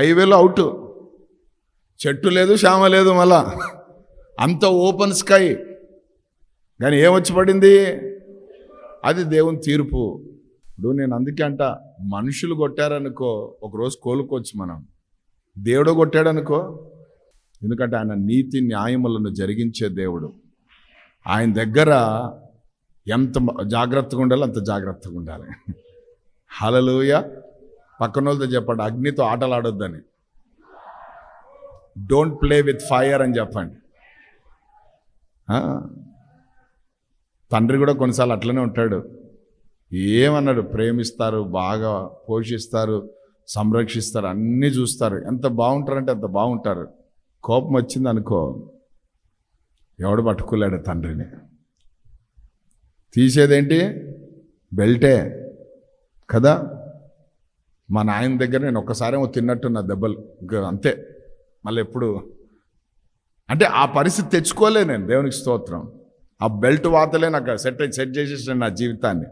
హైవేలో అవుట్. చెట్టు లేదు శ్యామ లేదు మళ్ళా. అంత ఓపెన్ స్కై. కానీ ఏమొచ్చి పడింది? అది దేవుని తీర్పు. ఇప్పుడు నేను అందుకే అంట మనుషులు కొట్టారనుకో ఒకరోజు కోలుకోవచ్చు మనం. దేవుడు కొట్టాడనుకో. ఎందుకంటే ఆయన నీతి న్యాయములను జరిగించే దేవుడు. ఆయన దగ్గర ఎంత జాగ్రత్తగా ఉండాలో అంత జాగ్రత్తగా ఉండాలి. హలలుయ పక్కన వాళ్ళతో చెప్పండి అగ్నితో ఆటలు ఆడొద్దని డోంట్ ప్లే విత్ ఫైర్ అని చెప్పండి. తండ్రి కూడా కొన్నిసార్లు అట్లనే ఉంటాడు. ఏమన్నాడు? ప్రేమిస్తారు బాగా పోషిస్తారు సంరక్షిస్తారు అన్నీ చూస్తారు. ఎంత బాగుంటారంటే అంత బాగుంటారు. కోపం వచ్చింది అనుకో ఎవడు పట్టుకోలేడు తండ్రిని. తీసేదేంటి? బెల్టే. కదా? మా నాయన దగ్గర నేను ఒక్కసారేమో తిన్నట్టున్న దెబ్బలు. ఇంకా అంతే. మళ్ళీ ఎప్పుడు? అంటే ఆ పరిస్థితి తెచ్చుకోలే నేను దేవునికి స్తోత్రం. ఆ బెల్ట్ వాతలే నాకు సెట్ సెట్ చేసేసాను నా జీవితాన్ని.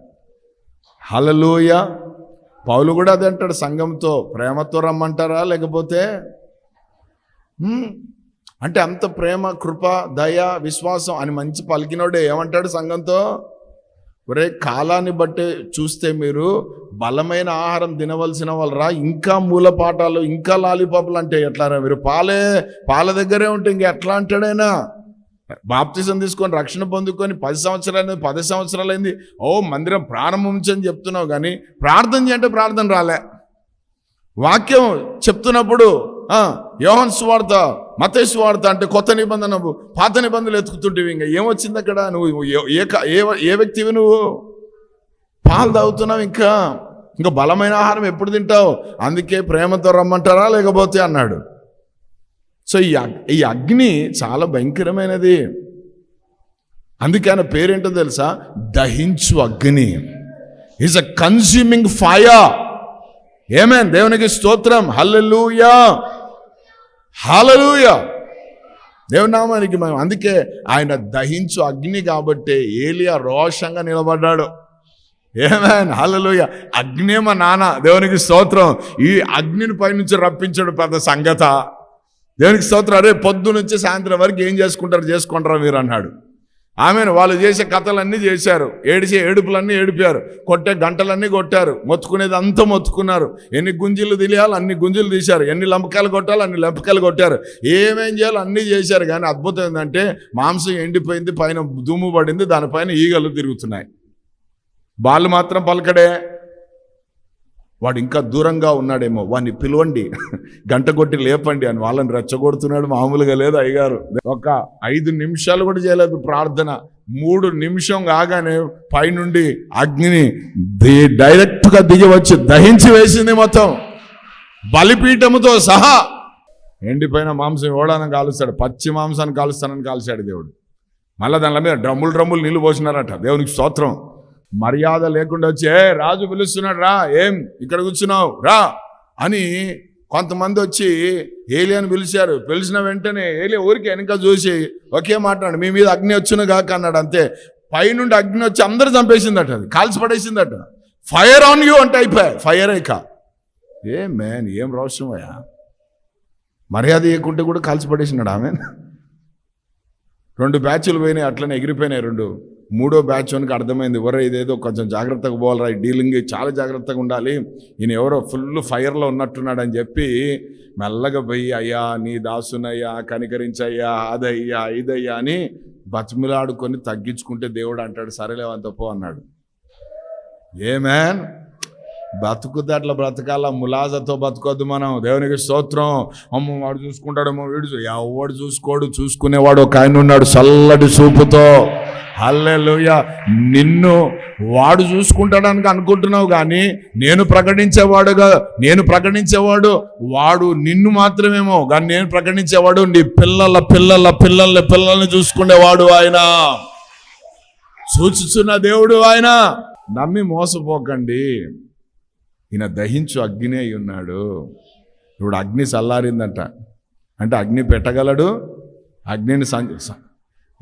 హలలోయ పౌలు కూడా అదే అంటాడు సంఘంతో ప్రేమతో రమ్మంటారా? లేకపోతే? అంటే అంత ప్రేమ కృప దయ విశ్వాసం అని మంచి పలికినోడే ఏమంటాడు సంఘంతో? ఒరే కాలాన్ని బట్టి చూస్తే మీరు బలమైన ఆహారం తినవలసిన వాళ్ళరా ఇంకా మూలపాఠాలు ఇంకా లాలీపాపులు అంటే ఎట్లారా మీరు? పాలే పాల దగ్గరే ఉంటే ఇంక ఎట్లా అంటాడైనా? బాప్తిజం తీసుకొని రక్షణ పొందుకొని పది సంవత్సరాలు పది సంవత్సరాలైంది. ఓ మందిరం ప్రారంభించని చెప్తున్నావు కానీ ప్రార్థన చేయంటే ప్రార్థన రాలే. వాక్యం చెప్తున్నప్పుడు యోహన్ సువార్త మతేసు వార్త అంటే కొత్త నిబంధన పాత నిబంధనలు ఎత్తుకుతుంటేవి ఇంకా. ఏమొచ్చింది అక్కడ? నువ్వు ఏ- ఏ వ్యక్తివి నువ్వు? పాలు తాగుతున్నావు ఇంకా. ఇంకా బలమైన ఆహారం ఎప్పుడు తింటావు? అందుకే ప్రేమతో రమ్మంటారా లేకపోతే అన్నాడు. సో ఈ అగ్- ఈ అగ్ని చాలా భయంకరమైనది. అందుకే ఆయన పేరేంటో తెలుసా? దహించు అగ్ని. Is a consuming fire amen దేవునికి స్తోత్రం. హల్లెలూయా హల్లెలూయా దేవనామానికి మనం అందుకే ఆయన దహించు అగ్ని కాబట్టి ఏలియా రోషంగా నిలబడ్డాడు. ఏమేన్ హల్లెలూయా అగ్నే మా నాన్న. దేవునికి స్తోత్రం. ఈ అగ్నిని పైనుంచి రప్పించడం పెద్ద సంగత. దేవునికి స్తోత్రం. అరే పొద్దు నుంచి సాయంత్రం వరకు ఏం చేసుకుంటారు? చేసుకుంటారా మీరు? అన్నాడు. ఆమెను వాళ్ళు చేసే కథలన్నీ చేశారు. ఏడిచే ఏడుపులన్నీ ఏడిపారు. కొట్టే గంటలన్నీ కొట్టారు. మొత్తుకునేది అంతా మొత్తుకున్నారు. ఎన్ని గుంజీలు తెలియాలి అన్ని గుంజీలు తీశారు. ఎన్ని లంపకాయలు కొట్టాలి అన్ని లంపకాయలు కొట్టారు. ఏమేం చేయాలో అన్నీ చేశారు. కానీ అద్భుతం ఏంటంటే మాంసం ఎండిపోయింది పైన దుమ్ము పడింది దానిపైన ఈగలు తిరుగుతున్నాయి. వాళ్ళు మాత్రం పలకడే. వాడు ఇంకా దూరంగా ఉన్నాడేమో వాడిని పిలవండి గంట కొట్టి లేపండి అని వాళ్ళని రెచ్చగొడుతున్నాడు మామూలుగా లేదు అయ్యగారు. ఒక ఐదు నిమిషాలు కూడా చేయలేదు ప్రార్థన. మూడు నిమిషం కాగానే పైనుండి అగ్నిని ది- డైరెక్ట్గా దిగి వచ్చి దహించి వేసింది మొత్తం. బలిపీఠముతో సహా ఎండిపోయిన మాంసం ఎవడానని కాలుస్తాడు పచ్చి మాంసాన్ని కాలుస్తానని కాల్చాడు దేవుడు. మళ్ళీ దానిలో మీద డ్రమ్ములు డ్రమ్ములు నీళ్ళు పోసినారట. దేవునికి స్తోత్రం. మర్యాద లేకుండా వచ్చి ఏ రాజు పిలుస్తున్నాడు రా ఏం ఇక్కడ కూర్చున్నావు రా అని కొంతమంది వచ్చి ఏలియాని పిలిచారు. పిలిచిన వెంటనే ఏలియా ఊరికి వెనక చూసి ఒకే మాట్లాడు మీ మీద అగ్ని వచ్చును కాక అన్నాడు. అంతే. పైనుండి అగ్ని వచ్చి అందరు చంపేసిందట అది కాల్చి పడేసిందట ఫైర్ ఆన్ యూ అంటే అయిపోయా ఫైర్ అయిక ఏ మ్యాన్ ఏం రోషమయ్యా మర్యాద ఇవ్వకుంటే కూడా కాల్చి పడేసినాడు ఆమె. రెండు బ్యాచ్లు పోయినాయి అట్లనే ఎగిరిపోయినాయి రెండు. మూడో బ్యాచ్ వనికి అర్థమైంది ఎవరో ఇదేదో కొంచెం జాగ్రత్తగా పోవాలరా ఈ డీలింగ్ చాలా జాగ్రత్తగా ఉండాలి. ఈయన ఎవరో ఫుల్ ఫైర్లో ఉన్నట్టున్నాడు అని చెప్పి మెల్లగా పోయి అయ్యా నీ దాసునయ్యా కనికరించయ్యా అదయ్యా ఇదయ్యా అని బతిమిలాడుకొని తగ్గించుకుంటే దేవుడు అంటాడు సరేలేవంత పో అన్నాడు. ఏ మ్యాన్ అట్లా బ్రతకాల? ములాజతో బతకొద్దు మనం. దేవునికి స్తోత్రం. అమ్మ వాడు చూసుకుంటాడేమో వీడు ఎవడు చూసుకోడు చూసుకునేవాడు ఒక ఆయన ఉన్నాడు చల్లటి చూపుతో. హల్లెలూయా. నిన్ను వాడు చూసుకుంటాడానికి అనుకుంటున్నావు కానీ నేను ప్రకటించేవాడుగా నేను ప్రకటించేవాడు వాడు నిన్ను మాత్రమేమో కానీ నేను ప్రకటించేవాడు నీ పిల్లల పిల్లల పిల్లల పిల్లల్ని చూసుకునేవాడు ఆయన. సూచిస్తున్న దేవుడు ఆయన. నమ్మి మోసపోకండి. ఈయన దహించు అగ్ని అయి ఉన్నాడు. ఇప్పుడు అగ్ని చల్లారిందంట. అంటే అగ్ని పెట్టగలడు? అగ్నిని సం-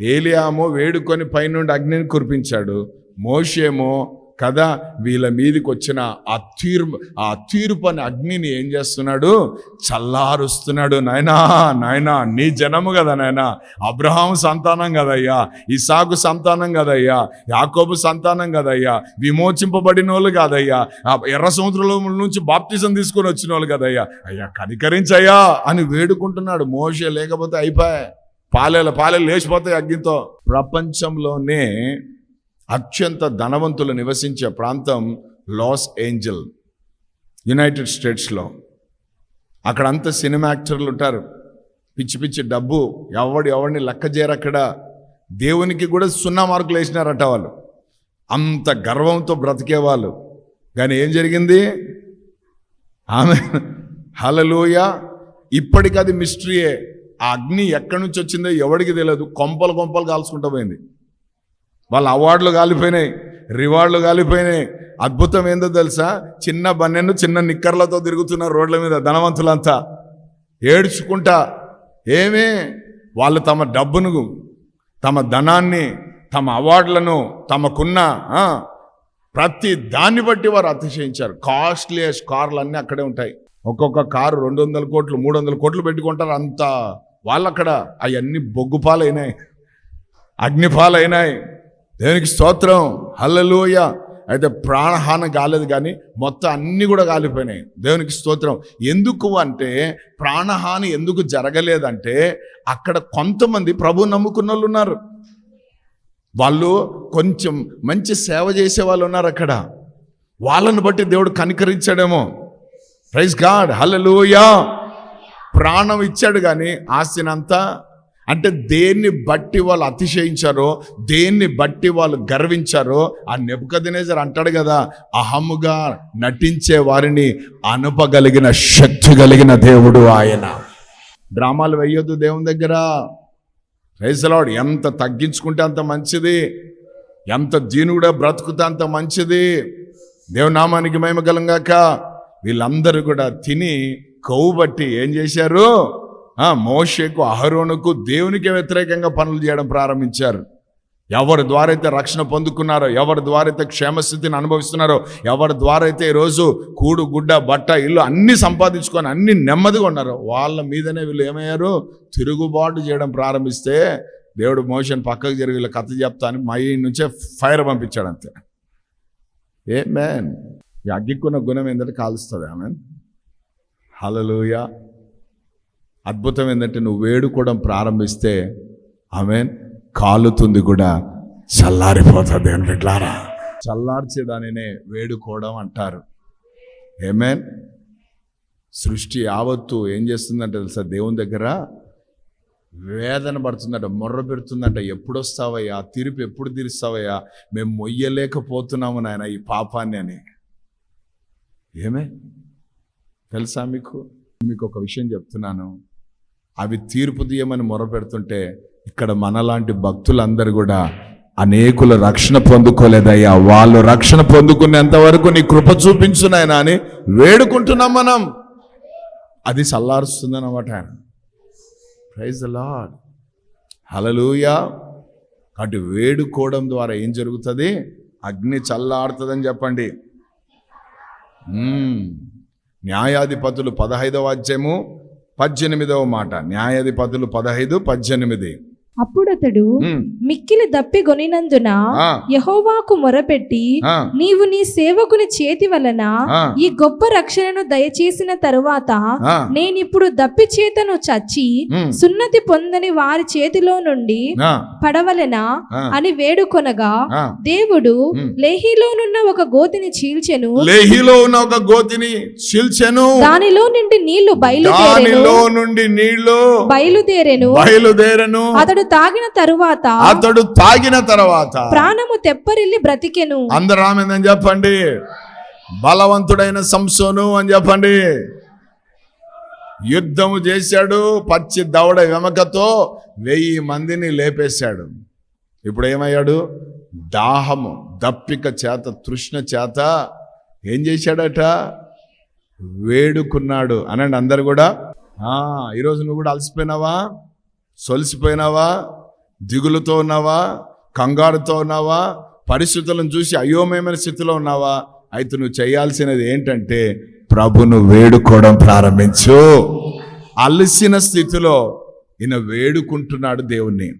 ఏలియామో వేడుకొని పైనుండి అగ్నిని కురిపించాడు. మోషేమో కదా వీళ్ళ మీదకి వచ్చిన ఆ తీర్పు ఆ తీర్పు అనే అగ్నిని ఏం చేస్తున్నాడు? చల్లారుస్తున్నాడు. నాయనా నాయనా నీ జనము కదా నాయనా. అబ్రహాం సంతానం కదయ్యా. ఇసాకు సంతానం కదయ్యా. యాకోబు సంతానం కదయ్యా. విమోచింపబడిన వాళ్ళు కాదయ్యా. ఆ ఎర్ర సముద్రంలో నుంచి బాప్తిజం తీసుకొని వచ్చిన వాళ్ళు కదయ్యా. అయ్యా కనికరించయ్యా అని వేడుకుంటున్నాడు మోసే లేకపోతే అయిపోయా. పాలేల పాలేలు లేచిపోతాయి అగ్నితో. ప్రపంచంలోనే అత్యంత ధనవంతులు నివసించే ప్రాంతం లాస్ ఏంజల్ యునైటెడ్ స్టేట్స్లో. అక్కడంతా సినిమా యాక్టర్లు ఉంటారు. పిచ్చి పిచ్చి డబ్బు ఎవడు ఎవడిని లెక్క దేవునికి కూడా సున్నా మార్కులు వేసినారట వాళ్ళు. అంత గర్వంతో బ్రతికేవాళ్ళు. కానీ ఏం జరిగింది? ఆమె హలలోయ ఇప్పటికది మిస్టరీయే. ఆ అగ్ని ఎక్కడి నుంచి వచ్చిందో ఎవడికి తెలియదు కొంపలు కొంపలు కాల్చుకుంటూ పోయింది. వాళ్ళ అవార్డులు కాలిపోయినాయి రివార్డులు కాలిపోయినాయి. అద్భుతం ఏందో తెలుసా? చిన్న బన్నెను చిన్న నిక్కర్లతో తిరుగుతున్నారు రోడ్ల మీద ధనవంతులంతా ఏడ్చుకుంటా ఏమే? వాళ్ళు తమ డబ్బును తమ ధనాన్ని తమ అవార్డులను తమకున్న ప్రతి దాన్ని బట్టి వారు అతిశయించారు. కాస్ట్లీయెస్ట్ కార్లు అన్నీ అక్కడే ఉంటాయి. ఒక్కొక్క కారు రెండు వందల కోట్లు మూడు వందల కోట్లు పెట్టుకుంటారు అంత. వాళ్ళు అక్కడ అవన్నీ బొగ్గుపాలైనాయి అగ్నిపాలైనాయి. దేవునికి స్తోత్రం. హల్లలోయ. అయితే ప్రాణహాని కాలేదు కానీ మొత్తం అన్నీ కూడా కాలిపోయినాయి. దేవునికి స్తోత్రం. ఎందుకు అంటే ప్రాణహాని ఎందుకు జరగలేదంటే అక్కడ కొంతమంది ప్రభు నమ్ముకున్న వాళ్ళు ఉన్నారు. వాళ్ళు కొంచెం మంచి సేవ చేసే వాళ్ళు ఉన్నారు అక్కడ. వాళ్ళను బట్టి దేవుడు కనికరించాడేమో. Praise God. హల్లెలూయా. ప్రాణం ఇచ్చాడు కానీ ఆస్తినంతా అంటే దేన్ని బట్టి వాళ్ళు అతిశయించారో దేన్ని బట్టి వాళ్ళు గర్వించారో ఆ నెప్పుకదినేజర్ అంటాడు కదా అహముగా నటించే వారిని అనుపగలిగిన శక్తి కలిగిన దేవుడు ఆయన. డ్రామాలు వేయొద్దు దేవుని దగ్గర. రైసలాడు ఎంత తగ్గించుకుంటే అంత మంచిది. ఎంత దీనుడా బ్రతుకుతే అంత మంచిది. దేవునామానికి మేమగలంగాక వీళ్ళందరూ కూడా తిని కొవ్వు బట్టి ఏం చేశారు? మోషకు అహరోనుకు దేవునికి వ్యతిరేకంగా పనులు చేయడం ప్రారంభించారు. ఎవరి ద్వారా అయితే రక్షణ పొందుకున్నారో ఎవరి ద్వారా అయితే క్షేమస్థితిని అనుభవిస్తున్నారో ఎవరి ద్వారా అయితే ఈరోజు కూడు గుడ్డ బట్ట ఇల్లు అన్ని సంపాదించుకొని అన్ని నెమ్మదిగా ఉన్నారో వాళ్ళ మీదనే వీళ్ళు ఏమయ్యారు? తిరుగుబాటు చేయడం ప్రారంభిస్తే దేవుడు మోషన్ పక్కకు జరిగి వీళ్ళ కథ చెప్తా అని మా నుంచే ఫైర్ పంపించాడు అంతే. ఏ మ్యాన్ ఈ అగ్గిక్కున్న గుణం ఏంటంటే కాలుస్తుంది. ఆమెన్ హలలుయా అద్భుతం ఏంటంటే నువ్వు వేడుకోవడం ప్రారంభిస్తే ఆమె కాలుతుంది కూడా చల్లారిపోతుంది అని బిడ్లారా చల్లార్చేదానినే వేడుకోవడం అంటారు. ఏమేన్ సృష్టి యావత్తు ఏం చేస్తుందంటే తెలుసా దేవుని దగ్గర వేదన పడుతుందట మొర్ర పెడుతుందంట ఎప్పుడొస్తావయ్యా తీర్పు ఎప్పుడు తీరుస్తావయ్యా మేము మొయ్యలేకపోతున్నాము నాయన ఈ పాపాన్ని అని. ఏమే తెలుసా మీకు? మీకు ఒక విషయం చెప్తున్నాను. అవి తీర్పు తీయమని మొరపెడుతుంటే ఇక్కడ మనలాంటి భక్తులందరూ కూడా అనేకుల రక్షణ పొందుకోలేదయ్యా. వాళ్ళు రక్షణ పొందుకునేంత వరకు నీ కృప చూపించు నాయనా అని వేడుకుంటున్నాం మనం. అది చల్లారుస్తుందన్నమాట ఆయన. ప్రైజ్ లాడ్ హలలుయా అటు వేడుకోవడం ద్వారా ఏం జరుగుతుంది? అగ్ని చల్లాడుతుందని చెప్పండి. న్యాయాధిపతులు పదహైదవ అధ్యాయము పద్దెనిమిదవ మాట. న్యాయాధిపతులు పదహైదు పద్దెనిమిది. అప్పుడతడు మ్మ్. మిక్కిలి దప్పి కొనినందున యహోవాకు మొరపెట్టి నీవు నీ సేవకుని చేతి వలన ఈ గొప్ప రక్షణను దయచేసిన తరువాత. నేనిప్పుడు దప్పి చేతను చచ్చి. సున్నతి పొందని వారి చేతిలో నుండి పడవలెనా. అని వేడుకొనగా. దేవుడు. లేహిలోనున్న ఒక గోతిని చీల్చెను లేహిలో ఉన్న ఒక గోతిని చీల్చెను దానిలో నుండి నీళ్ళు బయలుదేరెను నుండి నీళ్ళు బయలుదేరెను బయలుదేరను అతడు తాగిన తరువాత అతడు తాగిన తర్వాత ప్రాణము తెప్పరిల్లి బ్రతికెను. అందరు ఆమెందని చెప్పండి. బలవంతుడైన సంసోను అని చెప్పండి. యుద్ధము చేశాడు పచ్చి దవడ వెమకతో వెయ్యి మందిని లేపేశాడు. ఇప్పుడు ఏమయ్యాడు? దాహము దప్పిక చేత తృష్ణ చేత ఏం చేశాడట? వేడుకున్నాడు. అనండి అందరు కూడా? ఆ, ఈరోజు నువ్వు కూడా అలసిపోయినావా? సొలిసిపోయినావా? దిగులుతో ఉన్నావా? కంగారుతో ఉన్నావా? పరిస్థితులను చూసి అయోమయమైన స్థితిలో ఉన్నావా? అయితే నువ్వు చేయాల్సినది ఏంటంటే ప్రభును వేడుకోవడం ప్రారంభించు. అలసిన స్థితిలో ఈయన వేడుకుంటున్నాడు దేవుణ్ణి.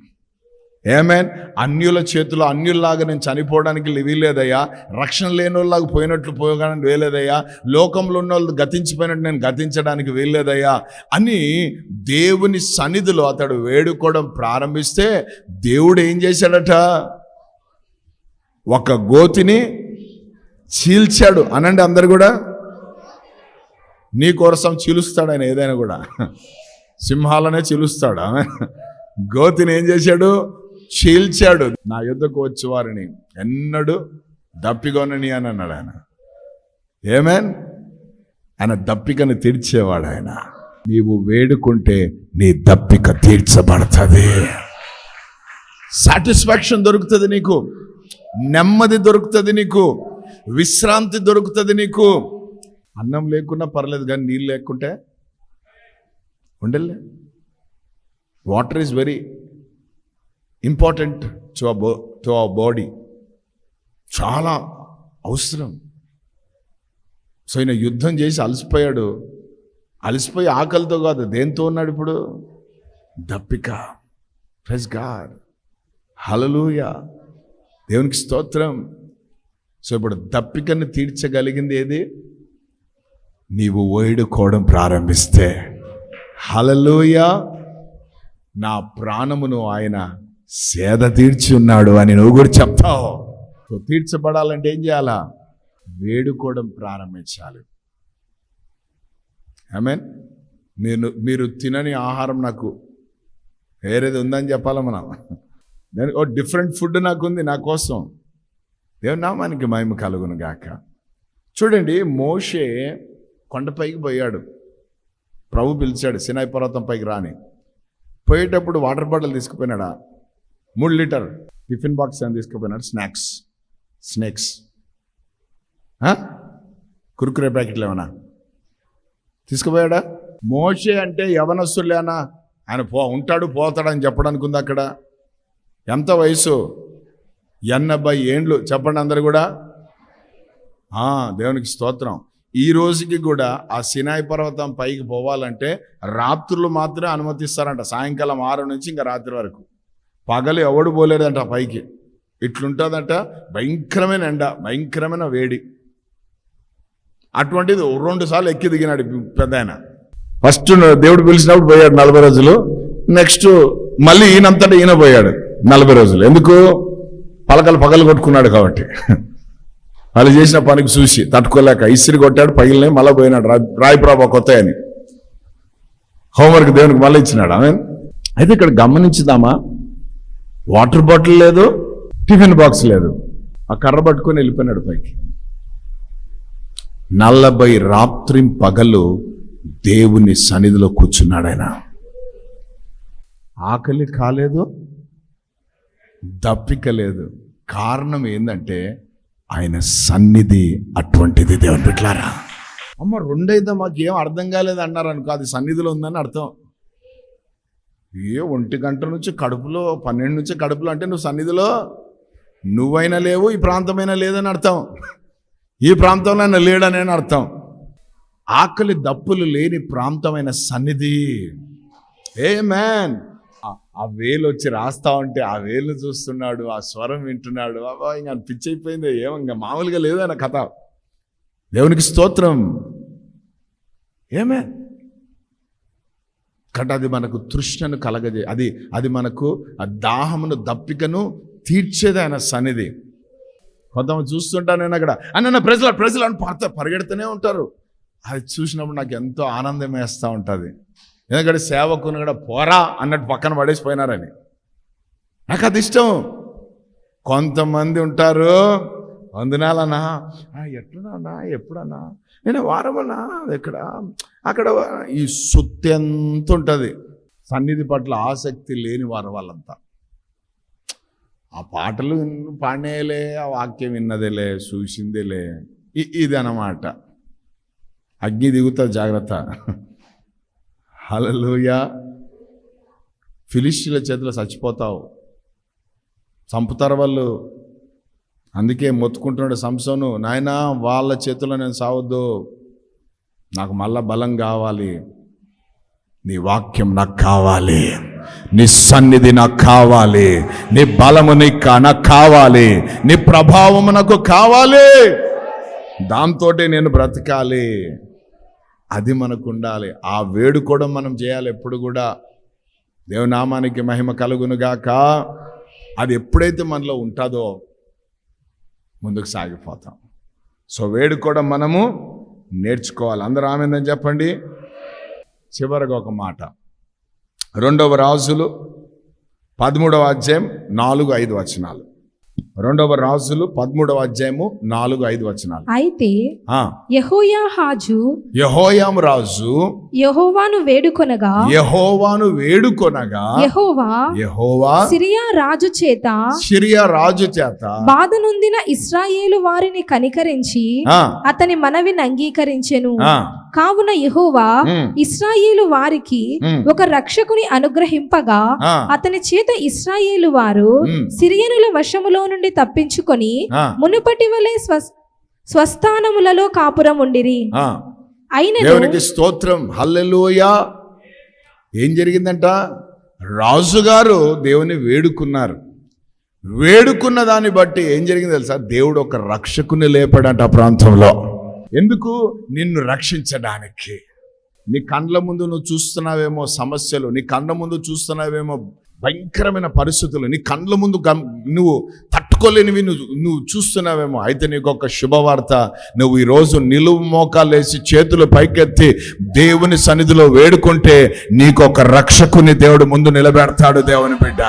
ఏమేన్ అన్యుల చేతిలో అన్యుల్లాగా నేను చనిపోవడానికి వీలేదయ్యా రక్షణ లేని పోయినట్లు పోయడానికి వీలేదయ్యా లోకంలో ఉన్న వాళ్ళు గతించిపోయినట్టు నేను గతించడానికి వీల్లేదయ్యా. అని దేవుని సన్నిధిలో అతడు వేడుకోవడం ప్రారంభిస్తే దేవుడు ఏం చేశాడట? ఒక గోతిని చీల్చాడు. అనండి అందరు కూడా? నీ కోసం చీలుస్తాడు ఆయన ఏదైనా కూడా. సింహాలనే చీలుస్తాడు. ఆమె గోతిని ఏం చేశాడు? చీల్చాడు. నా యుద్ధకు వచ్చి వారిని ఎన్నడు దప్పికొనని అని అన్నాడు ఆయన. ఏమేన్? ఆయన దప్పికను తీర్చేవాడు ఆయన. నీవు వేడుకుంటే నీ దప్పిక తీర్చబడుతుంది. సాటిస్ఫాక్షన్ దొరుకుతుంది నీకు. నెమ్మది దొరుకుతుంది నీకు. విశ్రాంతి దొరుకుతుంది నీకు. అన్నం లేకున్నా పర్లేదు కానీ నీళ్ళు లేకుంటే ఉండలే. Water is very important to a బో టు అవర్ బాడీ చాలా అవసరం. సో ఈయన యుద్ధం చేసి అలసిపోయాడు. అలసిపోయి ఆకలితో కాదు దేంతో ఉన్నాడు ఇప్పుడు? దప్పిక. ప్రెస్ గాడ్ హలలుయ దేవునికి స్తోత్రం. సో ఇప్పుడు దప్పికను తీర్చగలిగింది ఏది? నీవు వేడుకోవడం ప్రారంభిస్తే. హలలోయ నా ప్రాణమును ఆయన సేద తీర్చి ఉన్నాడు అని నువ్వు కూడా చెప్తావు. తీర్చబడాలంటే ఏం చేయాలా? వేడుకోవడం ప్రారంభించాలి. మీన్ మీరు మీరు తినని ఆహారం నాకు వేరేది ఉందని చెప్పాలి మనం? నేను ఓ డిఫరెంట్ ఫుడ్ నాకు ఉంది నా కోసం. దేవుని మహిమ కలుగును గాక. చూడండి మోషే కొండపైకి పోయాడు. ప్రభు పిలిచాడు సినాయి పర్వతం పైకి రాని. పోయేటప్పుడు వాటర్ బాటిల్ తీసుకుపోయినాడా? మూడు లీటర్ టిఫిన్ బాక్స్ అని తీసుకుపోయినాడు స్నాక్స్. స్నాక్స్. కురుకురే ప్యాకెట్లు ఏమన్నా? తీసుకుపోయాడా? మోషే అంటే యవనస్తులేనా? ఆయన పో ఉంటాడు పోతాడని చెప్పడానికి ఉంది అక్కడ? ఎంత వయసు? ఎనభై ఏండ్లు. చెప్పండి అందరు కూడా. దేవునికి స్తోత్రం. ఈ రోజుకి కూడా ఆ సినాయి పర్వతం పైకి పోవాలంటే రాత్రులు మాత్రమే అనుమతిస్తారంట. సాయంకాలం ఆరు నుంచి ఇంకా రాత్రి వరకు. పగలు ఎవడు పోలేదంట పైకి. ఇట్లుంటుందంట భయంకరమైన ఎండ భయంకరమైన వేడి. అటువంటిది రెండు సార్లు ఎక్కి దిగినాడు పెద్ద ఆయన. ఫస్ట్ దేవుడు పిలిచినప్పుడు పోయాడు నలభై రోజులు. నెక్స్ట్ మళ్ళీ ఈయనంతటా ఈయన పోయాడు నలభై రోజులు. ఎందుకు? పలకలు పగలు కొట్టుకున్నాడు కాబట్టి. వాళ్ళు చేసిన పనికి చూసి తట్టుకోలేక ఇసిరి కొట్టాడు పగిలినే మళ్ళీ పోయినాడు రా- రాయి ప్రభా కొత్త అని హోంవర్క్ దేవునికి మళ్ళీ ఇచ్చినాడు. ఆమె అయితే ఇక్కడ గమనించుదామా? వాటర్ బాటిల్ లేదు. టిఫిన్ బాక్స్ లేదు. ఆ కర్ర పట్టుకొని వెళ్ళిపోయినాడు పైకి. నలభై రాత్రి పగలు దేవుని సన్నిధిలో కూర్చున్నాడు ఆయన. ఆకలి కాలేదు దప్పిక లేదు. కారణం ఏంటంటే ఆయన సన్నిధి అటువంటిది దేవుని పెట్లారా అమ్మ రెండైతే మాకు ఏం అర్థం కాలేదు అన్నారు అనుకో అది సన్నిధిలో ఉందని అర్థం. ఏ ఒంటి గంట నుంచి కడుపులో పన్నెండు నుంచి కడుపులో అంటే నువ్వు సన్నిధిలో నువ్వైనా లేవు ఈ ప్రాంతమైనా లేదని అర్థం. ఈ ప్రాంతంలో అయినా లేడని అర్థం. ఆకలి దప్పులు లేని ప్రాంతమైన సన్నిధి. ఏ మ్యాన్ ఆ వేలు వచ్చి రాస్తా ఉంటే ఆ వేలు చూస్తున్నాడు ఆ స్వరం వింటున్నాడు. అబ్బా ఇంకా పిచ్చి అయిపోయింది. ఏమో ఇంకా మామూలుగా లేదు ఆయన కథ. దేవునికి స్తోత్రం. ఏమే కాబట్టి అది మనకు తృష్ణను కలగజే అది అది మనకు ఆ దాహమును దప్పికను తీర్చేది ఆయన సన్నిధి. కొంతమంది చూస్తుంటాను నేను అక్కడ. అన్న ప్రజలు ప్రజలు అని పడతా పరిగెడుతూనే ఉంటారు. అది చూసినప్పుడు నాకు ఎంతో ఆనందం వేస్తూ ఉంటుంది. ఎందుకంటే సేవకుని కూడా పోరా అన్నట్టు పక్కన పడేసిపోయినారని. నాకు అది ఇష్టం. కొంతమంది ఉంటారు వందనాలన్నా ఎట్లనా ఎప్పుడన్నా? నేను వారమన్నా ఎక్కడ? అక్కడ ఈ సుత్తి ఎంత ఉంటుంది? సన్నిధి పట్ల ఆసక్తి లేని వారు వాళ్ళంతా. ఆ పాటలు పాడేలే ఆ వాక్యం విన్నదేలే చూసిందేలే ఇది అన్నమాట అగ్ని దిగుతుంది జాగ్రత్త. హలలుయ ఫిలిస్టీల చేతిలో చచ్చిపోతావు. చంపుతారు వాళ్ళు. అందుకే మొత్తుకుంటున్నాడు సంసోను నాయన వాళ్ళ చేతిలో నేను సావద్దు. నాకు మళ్ళా బలం కావాలి. నీ వాక్యం నాకు కావాలి. నీ సన్నిధి నాకు కావాలి. నీ బలము నీకు నాకు కావాలి. నీ ప్రభావము నాకు కావాలి. దాంతో నేను బ్రతకాలి. అది మనకు ఉండాలి. ఆ వేడుకోవడం మనం చేయాలి ఎప్పుడు కూడా. దేవనామానికి మహిమ కలుగునుగాక అది ఎప్పుడైతే మనలో ఉంటుందో ముందుకు సాగిపోతాం. సో వేడుకోవడం మనము నేర్చుకోవాలి. అందరూ ఆమెందని చెప్పండి. చివరిగా ఒక మాట. రెండవ రాజులు పదమూడవ అధ్యాయం నాలుగు ఐదు వచనాలు. రెండవ రాజులు పదమూడవ అధ్యాయము నాలుగు ఐదు వచనాలు. అయితే యెహోయాహాజు యెహోయాము రాజు యెహోవాను వేడుకొనగా యెహోవాను వేడుకొనగా యెహోవా యెహోవా సిరియా రాజు చేత సిరియా రాజు చేత బాధ నొందిన ఇస్రాయేలు వారిని కనికరించి అతని మనవిని అంగీకరించెను. కావున యెహోవా ఇస్రాయేలు వారికి ఒక రక్షకుని అనుగ్రహింపగా అతని చేత ఇస్రాయేలు వారు సిరియనుల వశములో నుండి తప్పించుకొని ఆ, మునుపటి వలె స్వ- స్వస్థానములలో కాపురం ఉండిరి. ఆ. అయినను దేవునికి స్తోత్రం. హల్లెలూయా. ఏం జరిగిందంట? రాజుగారు దేవుని వేడుకున్నారు. వేడుకున్న దాన్ని బట్టి ఏం జరిగింది తెలుసా? దేవుడు ఒక రక్షకుని లేపాడంట ఆ ప్రాంతంలో. ఎందుకు? నిన్ను రక్షించడానికి. నీ కండ్ల ముందు నువ్వు చూస్తున్నావేమో సమస్యలు నీ కండ్ల ముందు చూస్తున్నావేమో భయంకరమైన పరిస్థితులు నీ కండ్ల ముందు గమ్ నువ్వు తట్టుకోలేనివి నువ్వు నువ్వు చూస్తున్నావేమో. అయితే నీకు ఒక శుభవార్త. నువ్వు ఈరోజు నిలువు మోకాలు వేసి చేతులు పైకెత్తి దేవుని సన్నిధిలో వేడుకుంటే నీకు ఒక రక్షకుని దేవుడు ముందు నిలబెడతాడు దేవుని బిడ్డ.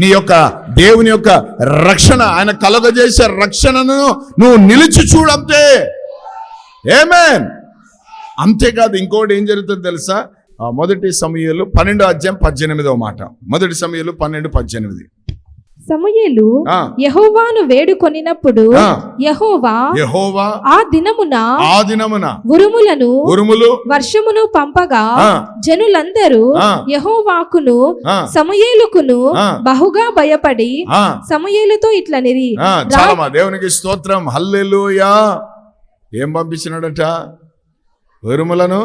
నీ యొక్క దేవుని యొక్క రక్షణ ఆయన కలగజేసే రక్షణను నువ్వు నిలిచి చూడంతే ఏమేన్ అంతేకాదు ఇంకోటి ఏం జరుగుతుందో తెలుసా? మొదటి సమయంలో పన్నెండో అధ్యాయం పద్దెనిమిదో మాట. మొదటి సమయంలో పన్నెండు పద్దెనిమిది. సమయలు యెహోవాను వేడుకొనినప్పుడు. యెహోవా యెహోవా ఆ దినమున ఆ దినమున ఉరుములను ఉరుములు వర్షమును పంపగా జనులందరూ. యెహోవాకును సమయేలుకును. బహుగా భయపడి సమయేలుతో ఇట్లా నిరి ఆ, చాలమ్మా దేవునికి స్తోత్రం. హల్లెలూయా. ఏం పంపించినాడట? ఉరుములను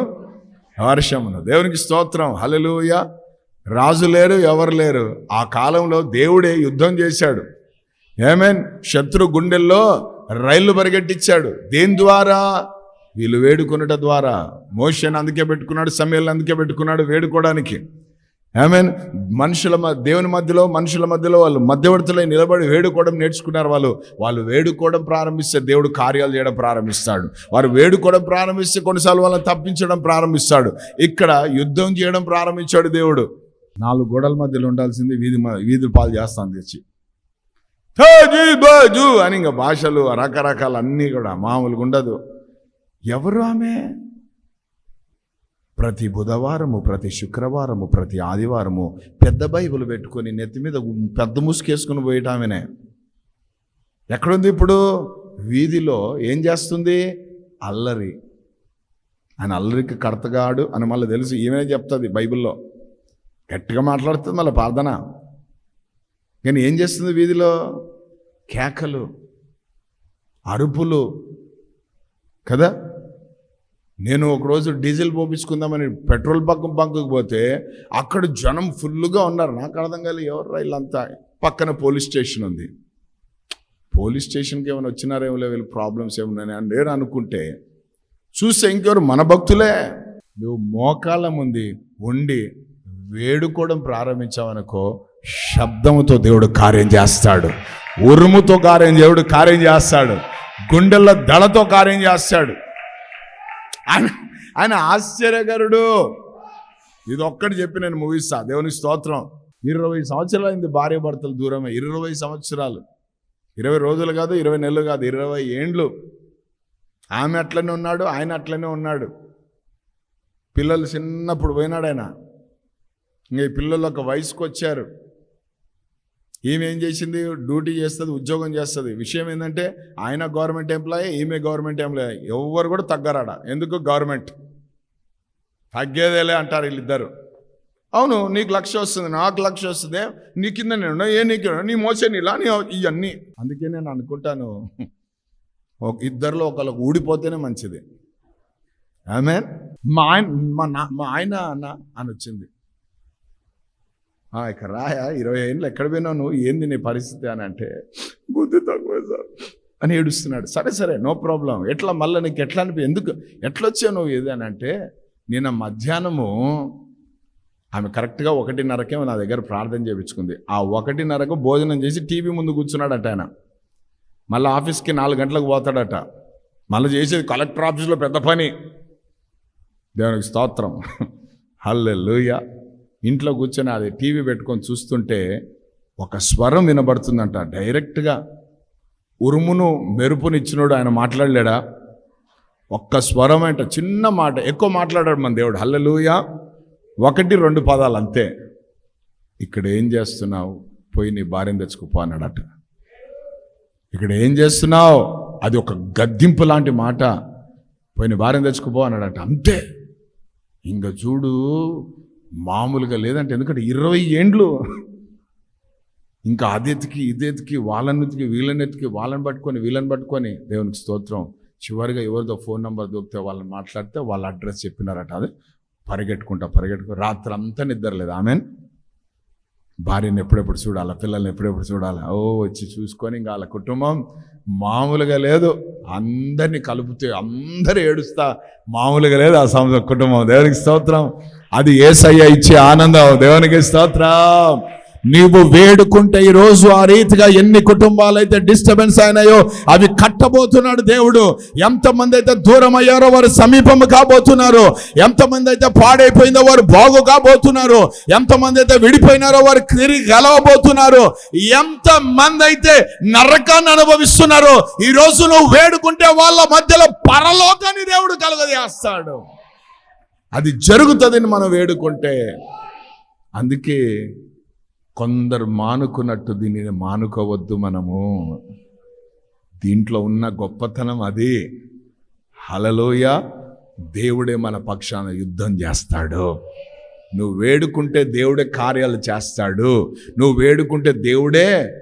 వర్షమును. దేవునికి స్తోత్రం. హల్లెలూయా. రాజు లేరు ఎవరు లేరు. ఆ కాలంలో దేవుడే యుద్ధం చేశాడు. ఏమేన్? శత్రు గుండెల్లో రైళ్ళు పరిగెట్టించాడు. దేని ద్వారా? వీళ్ళు వేడుకొనుట ద్వారా. మోషన్ అందుకే పెట్టుకున్నాడు సమయాలు అందుకే పెట్టుకున్నాడు వేడుకోవడానికి. మీన్ మనుషుల మ- దేవుని మధ్యలో మనుషుల మధ్యలో వాళ్ళు మధ్యవర్తులై నిలబడి వేడుకోవడం నేర్చుకున్నారు వాళ్ళు. వాళ్ళు వేడుకోవడం ప్రారంభిస్తే దేవుడు కార్యాలు చేయడం ప్రారంభిస్తాడు. వారు వేడుకోవడం ప్రారంభిస్తే కొన్నిసార్లు వాళ్ళని తప్పించడం ప్రారంభిస్తాడు. ఇక్కడ యుద్ధం చేయడం ప్రారంభించాడు దేవుడు. నాలుగు గోడల మధ్యలో ఉండాల్సింది వీధి మ- వీధి పాలు చేస్తాను తెచ్చి. బాజు అని ఇంకా భాషలు రకరకాల అన్నీ కూడా మామూలుగా ఉండదు. ఎవరు ఆమె? ప్రతి బుధవారము ప్రతి శుక్రవారము ప్రతి ఆదివారము పెద్ద బైబిల్ పెట్టుకొని నెత్తి మీద పెద్ద ముసుకేసుకుని పోయటామెనే ఎక్కడుంది ఇప్పుడు? వీధిలో ఏం చేస్తుంది? అల్లరి. ఆయన అల్లరికి కర్తగాడు అని మళ్ళీ తెలుసు. ఏమైనా చెప్తుంది బైబిల్లో. గట్టిగా మాట్లాడుతుంది మళ్ళీ ప్రార్థన. కానీ ఏం చేస్తుంది వీధిలో? కేకలు అరుపులు. కదా? నేను ఒకరోజు డీజిల్ పోపించుకుందామని పెట్రోల్ బంక్ బంకుకు పోతే అక్కడ జనం ఫుల్గా ఉన్నారు. నాకు అర్థం కాలేదు ఎవరు వీళ్ళంతా? పక్కన పోలీస్ స్టేషన్ ఉంది. పోలీస్ స్టేషన్కి ఏమైనా వచ్చినారేమో లే వీళ్ళు ప్రాబ్లమ్స్ ఏమున్నాయని అని నేను అనుకుంటే చూస్తే ఇంకెవరు మన భక్తులే? నువ్వు మోకాలం ఉంది ఉండి వేడుకోవడం ప్రారంభించావనుకో శబ్దముతో దేవుడు కార్యం చేస్తాడు. ఉరుముతో కార్యం దేవుడు కార్యం చేస్తాడు. గుండెల్లో దళతో కార్యం చేస్తాడు. ఆయన ఆయన ఆశ్చర్యకరుడు. ఇది ఒక్కటి చెప్పి నేను ముగిస్తా. దేవుని స్తోత్రం. ఇరవై సంవత్సరాలు అయింది భార్య భర్తలు దూరమే. ఇరవై సంవత్సరాలు. ఇరవై రోజులు కాదు ఇరవై నెలలు కాదు ఇరవై ఏండ్లు. ఆమె అట్లనే ఉన్నాడు ఆయన అట్లనే ఉన్నాడు. పిల్లలు చిన్నప్పుడు పోయినాడు ఆయన. ఇంకా ఈ పిల్లలు ఒక వయసుకు వచ్చారు. ఈమె ఏం చేసింది? డ్యూటీ చేస్తుంది ఉద్యోగం చేస్తుంది. విషయం ఏంటంటే ఆయన గవర్నమెంట్ ఎంప్లాయీ ఈమె గవర్నమెంట్ ఎంప్లాయీ. ఎవరు కూడా తగ్గరాడ. ఎందుకు? గవర్నమెంట్. తగ్గేదేలే అంటారు వీళ్ళిద్దరు. అవును నీకు లక్ష వస్తుంది నాకు లక్ష వస్తుంది. నీ కింద నేను ఏ నీకు నీ మోసే నీలా నీ ఇవన్నీ అందుకే నేను అనుకుంటాను ఒక ఇద్దరిలో ఒకళ్ళకి ఊడిపోతేనే మంచిది. ఆమె మా ఆయన మా నా మా ఆయన అన్న అని వచ్చింది. ఇక్కడ ఇక రాయా? ఇరవై ఏళ్ళు ఎక్కడ పోయినావు నువ్వు? ఏంది నీ పరిస్థితి అని అంటే బుద్ధి తక్కువ సార్ అని ఏడుస్తున్నాడు. సరే సరే నో ప్రాబ్లం. ఎట్లా మళ్ళీ నీకు ఎట్లా అనిపి? ఎందుకు? ఎట్లొచ్చావు నువ్వు ఏది అని అంటే నిన్న మధ్యాహ్నము ఆమె కరెక్ట్గా ఒకటిన్నరకే నా దగ్గర ప్రార్థన చేయించుకుంది ఆ ఒకటిన్నరకు భోజనం చేసి టీవీ ముందు కూర్చున్నాడట ఆయన. మళ్ళీ ఆఫీస్కి నాలుగు గంటలకు పోతాడట. మళ్ళీ చేసేది కలెక్టర్ ఆఫీస్లో పెద్ద పని. దేవునికి స్తోత్రం. హల్లెలూయ. ఇంట్లో కూర్చొని అది టీవీ పెట్టుకొని చూస్తుంటే ఒక స్వరం వినబడుతుందంట. డైరెక్ట్గా ఉరుమును మెరుపునిచ్చినోడు ఆయన మాట్లాడలేడా? ఒక్క స్వరం అంట చిన్న మాట ఎక్కువ మాట్లాడాడు మన దేవుడు. హల్లెలూయ. ఒకటి రెండు పదాలు అంతే. ఇక్కడ ఏం చేస్తున్నావు? పోయి నీ భార్యను తెచ్చుకుపో అన్నాడట. ఇక్కడ ఏం చేస్తున్నావు? అది ఒక గద్దింపు లాంటి మాట. పోయిన భార్యను తెచ్చుకుపో అన్నాడట. అంతే. ఇంకా చూడు మామూలుగా లేదంటే ఎందుకంటే ఇరవై ఏండ్లు. ఇంకా అదెతికి ఇదెతికి వాళ్ళని ఎతికి వీళ్ళని ఎతికి వాళ్ళని పట్టుకొని వీళ్ళని పట్టుకొని దేవునికి స్తోత్రం. చివరిగా ఎవరిదో ఫోన్ నెంబర్ దొరికితే వాళ్ళని మాట్లాడితే వాళ్ళ అడ్రస్ చెప్పినారట. అది పరిగెట్టుకుంటా పరిగెట్టుకుంటా రాత్రి అంతా నిద్రలేదు ఆమెన్. భార్యను ఎప్పుడెప్పుడు చూడాలా? పిల్లల్ని ఎప్పుడెప్పుడు చూడాలా? ఓ వచ్చి చూసుకొని ఇంకా వాళ్ళ కుటుంబం మామూలుగా లేదు. అందరినీ కలుపుతూ అందరూ ఏడుస్తా మామూలుగా లేదు ఆ సంవత్సరం కుటుంబం. దేవునికి స్తోత్రం. అది ఏసయ్య ఇచ్చే ఆనందం. దేవునికి స్తోత్రం. నీవు వేడుకుంటే ఈరోజు ఆ రీతిగా ఎన్ని కుటుంబాలు అయితే డిస్టర్బెన్స్ అయినాయో అవి కట్టబోతున్నాడు దేవుడు. ఎంతమంది అయితే దూరం అయ్యారో వారు సమీపము కాబోతున్నారు. ఎంతమంది అయితే పాడైపోయిందో వారు బాగు కాబోతున్నారు. ఎంతమంది అయితే విడిపోయినారో వారు తిరిగి గెలవబోతున్నారు. ఎంతమంది అయితే నరకాన్ని అనుభవిస్తున్నారో ఈ రోజు నువ్వు వేడుకుంటే వాళ్ళ మధ్యలో పరలోకాన్ని దేవుడు కలగజేస్తాడు. అది జరుగుతుందని మనం వేడుకుంటే అందుకే కొందరు మానుకున్నట్టు దీనిని మానుకోవద్దు మనము. దీంట్లో ఉన్న గొప్పతనం అది. హలలోయ దేవుడే మన పక్షాన యుద్ధం చేస్తాడు. నువ్వు వేడుకుంటే దేవుడే కార్యాలు చేస్తాడు. నువ్వు వేడుకుంటే దేవుడే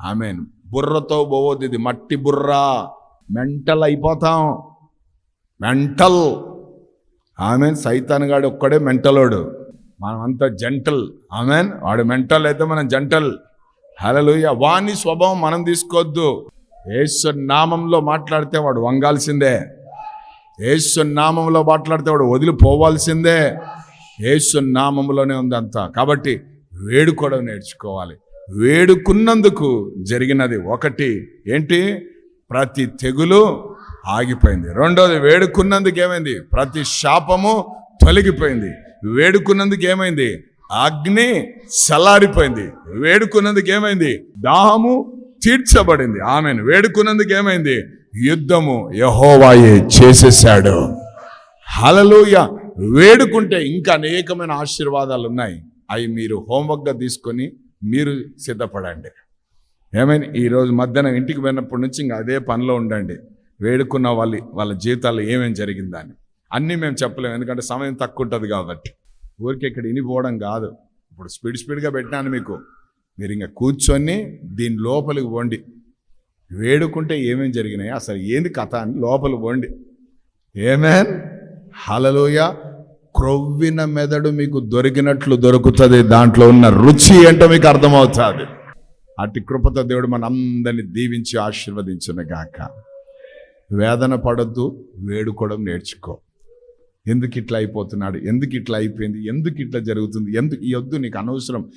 ఆమెన్. బుర్రతో పోవద్దు ఇది మట్టి బుర్ర. మెంటల్ అయిపోతాం. మెంటల్. ఆమెన్. సైతాన్ గాడు ఒక్కడే మెంటలోడు. మనమంతా జంటల్. ఆమెన్? వాడు మెంటల్ అయితే మనం జంటల్. హలలుయ వాని స్వభావం మనం తీసుకోవద్దు. ఏసు నామంలో మాట్లాడితే వాడు వంగాల్సిందే. ఏసు నామంలో మాట్లాడితే వాడు వదిలిపోవాల్సిందే. ఏసు నామంలోనే ఉంది అంతా. కాబట్టి వేడుకోవడం నేర్చుకోవాలి. వేడుకున్నందుకు జరిగినది ఒకటి. ఏంటి? ప్రతి తెగులు ఆగిపోయింది. రెండోది వేడుకున్నందుకు ఏమైంది? ప్రతి శాపము తొలగిపోయింది. వేడుకున్నందుకు ఏమైంది? అగ్ని చల్లారిపోయింది. వేడుకున్నందుకు ఏమైంది? దాహము తీర్చబడింది. ఆమెను. వేడుకున్నందుకు ఏమైంది? యుద్ధము యహోవాయే చేసేసాడు హలలోయ వేడుకుంటే ఇంకా అనేకమైన ఆశీర్వాదాలు ఉన్నాయి. అవి మీరు హోంవర్క్గా తీసుకొని మీరు సిద్ధపడండి. ఏమైనా? ఈరోజు మధ్యాహ్నం ఇంటికి పోయినప్పటి నుంచి ఇంకా అదే పనిలో ఉండండి. వేడుకున్న వాళ్ళ వాళ్ళ జీవితాల్లో ఏమేమి జరిగిందని. అన్నీ మేము చెప్పలేము ఎందుకంటే సమయం తక్కువ ఉంటుంది కాబట్టి. ఊరికి ఇక్కడ ఇనిపోవడం కాదు. ఇప్పుడు స్పీడ్ స్పీడ్గా పెట్టినాను మీకు. మీరు ఇంకా కూర్చొని దీని లోపలికి పోండి. వేడుకుంటే ఏమేమి జరిగినాయి అసలు ఏంది కథ అని లోపలికి పోండి. ఏమేన్ హలలోయ క్రొవ్విన మెదడు మీకు దొరికినట్లు దొరుకుతుంది. దాంట్లో ఉన్న రుచి ఏంటో మీకు అర్థమవుతుంది. అట్టి కృపతో దేవుడు మన అందరిని దీవించి ఆశీర్వదించును గాక. వేదన పడద్దు వేడుకోవడం నేర్చుకో. ఎందుకు ఇట్లా అయిపోతున్నాడు? ఎందుకు ఇట్లా అయిపోయింది? ఎందుకు ఇట్లా జరుగుతుంది? ఎందుకు ఈ వద్దు నీకు అనవసరం.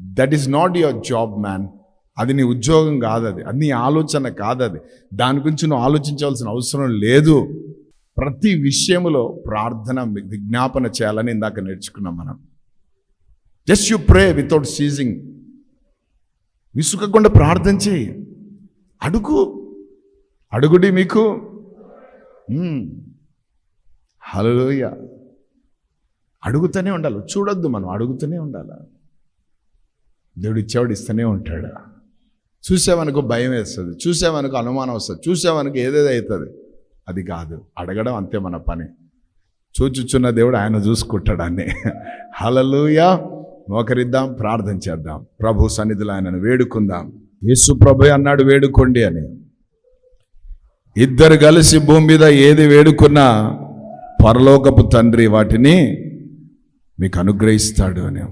That is not your job man అది నీ ఉద్యోగం కాదు అది అది నీ ఆలోచన కాదు అది దాని గురించి నువ్వు ఆలోచించవలసిన అవసరం లేదు. ప్రతి విషయంలో ప్రార్థన విజ్ఞాపన చేయాలని ఇందాక నేర్చుకున్నాం మనం. Just you pray without ceasing విసుకకుండా ప్రార్థన చేయి. అడుగు. అడుగుడి మీకు. Hmm. హలోయ అడుగుతూనే ఉండాలి. చూడొద్దు మనం అడుగుతూనే ఉండాలి. దేవుడు ఇచ్చేవాడు ఇస్తూనే ఉంటాడు. చూసేవనుకో భయం వేస్తుంది. చూసేవనుకో అనుమానం వస్తుంది. చూసేవనుకో ఏదేదో అవుతుంది. అది కాదు. అడగడం అంతే మన పని. చూచుచున్న దేవుడు ఆయన చూసుకుంటాడాన్ని హలలుయా మోకరిద్దాం ప్రార్థన చేద్దాం. ప్రభు సన్నిధిలో ఆయనను వేడుకుందాం. యేసు ప్రభు అన్నాడు వేడుకోండి అని. ఇద్దరు కలిసి భూమి మీద ఏది వేడుకున్నా పరలోకపు తండ్రి వాటిని మీకు అనుగ్రహిస్తాడు అని.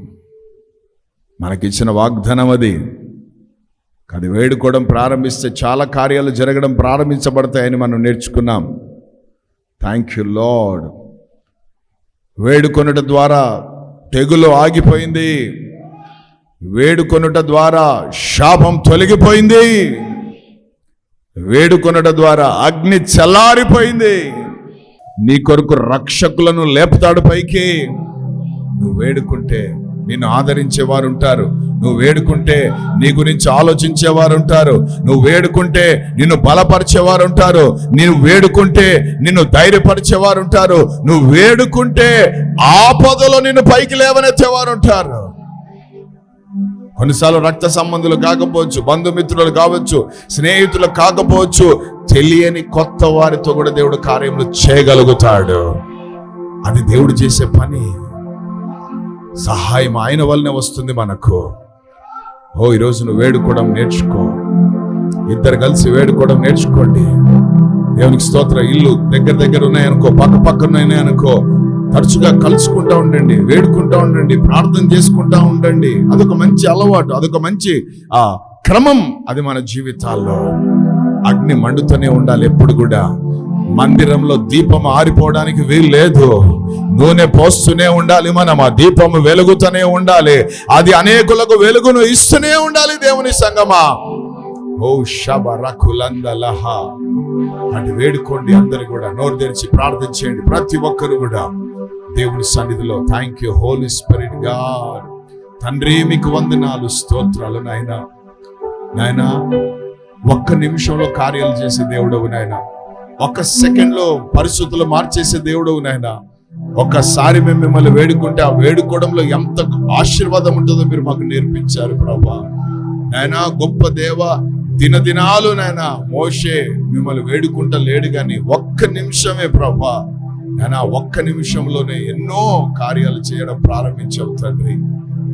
మనకిచ్చిన వాగ్దానం అది. అది వేడుకోవడం ప్రారంభిస్తే చాలా కార్యాలు జరగడం ప్రారంభించబడతాయని మనం నేర్చుకున్నాం. థ్యాంక్ యూ లార్డ్ వేడుకొనుట ద్వారా తెగులు ఆగిపోయింది. వేడుకొనుట ద్వారా శాపం తొలగిపోయింది. వేడుకొనుట ద్వారా అగ్ని చల్లారిపోయింది. నీ కొరకు రక్షకులను లేపుతాడు పైకి. నువ్వు వేడుకుంటే నిన్ను ఆదరించేవారు ఉంటారు నువ్వు వేడుకుంటే నీ గురించి ఆలోచించేవారు ఉంటారు నువ్వు వేడుకుంటే నిన్ను బలపరిచేవారు ఉంటారు నువ్వు వేడుకుంటే నిన్ను ధైర్యపరిచేవారు ఉంటారు నువ్వు వేడుకుంటే ఆపదలో నిన్ను పైకి లేవనెత్తేవారు ఉంటారు కొన్నిసార్లు రక్త సంబంధులు కాకపోవచ్చు బంధుమిత్రులు కావచ్చు స్నేహితులు కాకపోవచ్చు తెలియని కొత్త వారితో కూడా దేవుడు కార్యములు చేయగలుగుతాడు. అది దేవుడు చేసే పని. సహాయం ఆయన వల్లనే వస్తుంది మనకు. ఓ ఈరోజు నువ్వు వేడుకోవడం నేర్చుకో. ఇద్దరు కలిసి వేడుకోవడం నేర్చుకోండి. దేవునికి స్తోత్ర. ఇల్లు దగ్గర దగ్గర ఉన్నాయనుకో పక్క పక్కన ఉన్నాయనుకో తరచుగా కలుసుకుంటా ఉండండి వేడుకుంటా ఉండండి ప్రార్థన చేసుకుంటా ఉండండి. అదొక మంచి అలవాటు అదొక మంచి ఆ క్రమం అది మన జీవితాల్లో. అగ్ని మండుతూనే ఉండాలి ఎప్పుడు కూడా. మందిరంలో దీపం ఆరిపోవడానికి వీలు లేదు. నూనె పోస్తూనే ఉండాలి మనం ఆ దీపము వెలుగుతూనే ఉండాలి. అది అనేకులకు వెలుగును ఇస్తూనే ఉండాలి దేవుని సంగమా. ఓ శబరకులందలహ అటు వేడుకోండి అందరు కూడా నోరు తెరిచి ప్రార్థించేయండి ప్రతి ఒక్కరు కూడా. దేవుని సన్నిధిలో. Thank you holy spirit God తండ్రి మీకు వందనాలు స్తోత్రాలు నాయన. నాయన ఒక్క నిమిషంలో కార్యాలు చేసే దేవుడవు నాయన. ఒక్క సెకండ్లో పరిస్థితులు మార్చేసే దేవుడవు నాయన. ఒక్కసారి మేము మిమ్మల్ని వేడుకుంటే ఆ వేడుకోవడంలో ఎంత ఆశీర్వాదం ఉంటుందో మీరు మాకు నేర్పించారు ప్రభా. నాయనా గొప్ప దేవ దినదినాలు నాయన. మోషే మిమ్మల్ని వేడుకుంటా లేడు కానీ ఒక్క నిమిషమే ప్రభా. నేను ఒక్క నిమిషంలోనే ఎన్నో కార్యాలు చేయడం ప్రారంభించావు తండ్రి.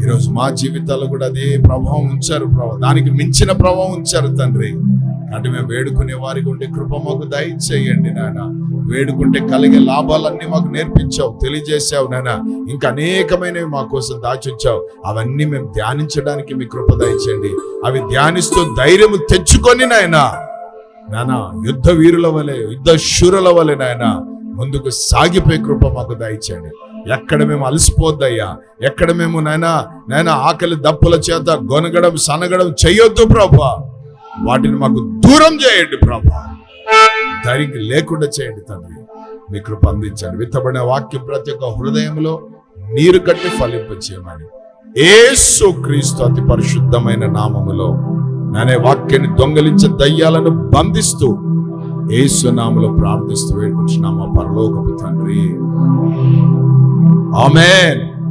ఈరోజు మా జీవితాల్లో కూడా అదే ప్రభావం ఉంచారు ప్రభావం దానికి మించిన ప్రభావం ఉంచారు తండ్రి. అంటే మేము వేడుకునే వారికి ఉండే కృప మాకు దయచేయండి నాయన. వేడుకుంటే కలిగే లాభాలన్నీ మాకు నేర్పించావు తెలియజేసావు నాయన. ఇంకా అనేకమైనవి మా కోసం దాచుంచావు అవన్నీ మేము ధ్యానించడానికి మీ కృప దయచేయండి. అవి ధ్యానిస్తూ ధైర్యం తెచ్చుకొని నాయన. నానా యుద్ధ వీరుల వలె యుద్ధ శూరుల వలె నాయన. ముందుకు సాగిపోయే కృప మాకు దయచేయండి. ఎక్కడ మేము అలసిపోద్దయ్యా ఎక్కడ మేము నైనా నైనా ఆకలి దప్పుల చేత గొనగడం సనగడం చెయ్యొద్దు ప్రభా. వాటిని మాకు దూరం చేయండి ప్రభా. దానికి లేకుండా చేయండి తండ్రి. మీ కృప అందించండి. విత్తబడిన వాక్యం ప్రతి ఒక్క హృదయంలో నీరు కట్టి ఫలింపచేయమని. ఏసు క్రీస్తు అతి పరిశుద్ధమైన నామములో నానే వాక్యాన్ని దొంగలించే దయ్యాలను బంధిస్తూ ఏసునామలో ప్రార్థిస్తూ వేడుకుంటున్నామా పరలోకపు తండ్రి. ఆమెన్.